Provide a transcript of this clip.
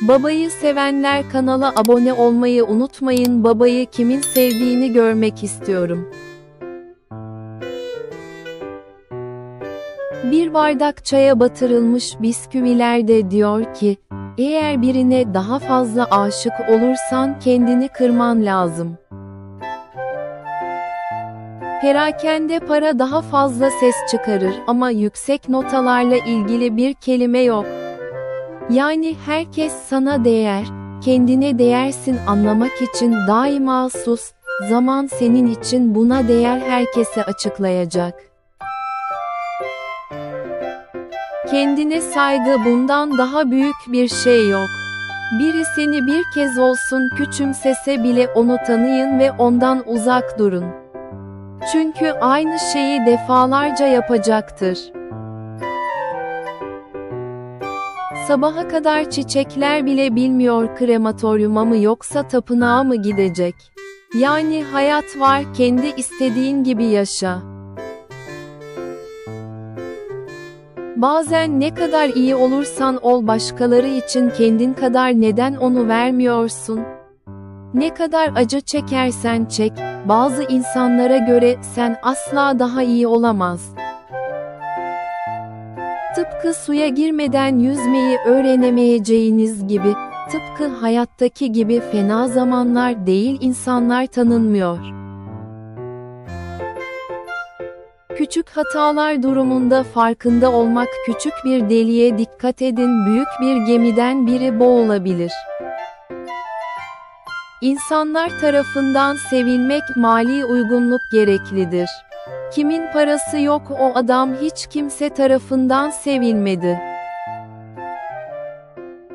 Babayı sevenler kanala abone olmayı unutmayın. Babayı kimin sevdiğini görmek istiyorum. Bir bardak çaya batırılmış bisküvilerde diyor ki, eğer birine daha fazla aşık olursan kendini kırman lazım. Perakende para daha fazla ses çıkarır ama yüksek notalarla ilgili bir kelime yok. Yani herkes sana değer, kendine değersin anlamak için daima sus, zaman senin için buna değer herkese açıklayacak. Kendine saygı bundan daha büyük bir şey yok. Biri seni bir kez olsun küçümsese bile onu tanıyın ve ondan uzak durun. Çünkü aynı şeyi defalarca yapacaktır. Sabaha kadar çiçekler bile bilmiyor krematoryuma mı yoksa tapınağa mı gidecek. Yani hayat var, kendi istediğin gibi yaşa. Bazen ne kadar iyi olursan ol başkaları için kendin kadar neden onu vermiyorsun? Ne kadar acı çekersen çek, bazı insanlara göre sen asla daha iyi olamaz. Tıpkı suya girmeden yüzmeyi öğrenemeyeceğiniz gibi, tıpkı hayattaki gibi fena zamanlar değil insanlar tanınmıyor. Küçük hatalar durumunda farkında olmak küçük bir deliğe dikkat edin büyük bir gemiden biri boğulabilir. İnsanlar tarafından sevilmek mali uygunluk gereklidir. Kimin parası yok o adam hiç kimse tarafından sevilmedi.